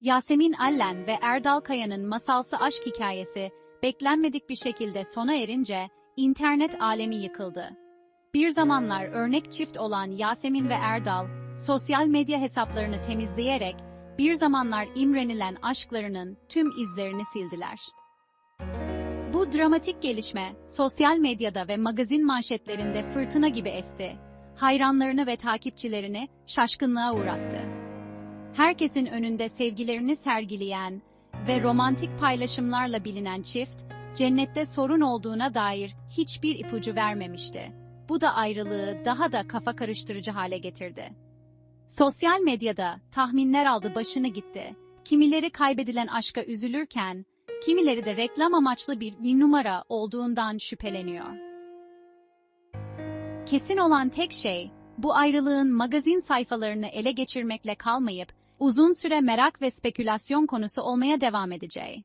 Yasemin Allen ve Erdal Kaya'nın masalsı aşk hikayesi beklenmedik bir şekilde sona erince internet alemi yıkıldı. Bir zamanlar örnek çift olan Yasemin ve Erdal, sosyal medya hesaplarını temizleyerek bir zamanlar imrenilen aşklarının tüm izlerini sildiler. Bu dramatik gelişme sosyal medyada ve magazin manşetlerinde fırtına gibi esti. Hayranlarını ve takipçilerini şaşkınlığa uğrattı. Herkesin önünde sevgilerini sergileyen ve romantik paylaşımlarla bilinen çift, cennette sorun olduğuna dair hiçbir ipucu vermemişti. Bu da ayrılığı daha da kafa karıştırıcı hale getirdi. Sosyal medyada tahminler aldı başını gitti. Kimileri kaybedilen aşka üzülürken, kimileri de reklam amaçlı bir, bir numara olduğundan şüpheleniyor. Kesin olan tek şey, bu ayrılığın magazin sayfalarını ele geçirmekle kalmayıp, uzun süre merak ve spekülasyon konusu olmaya devam edeceği.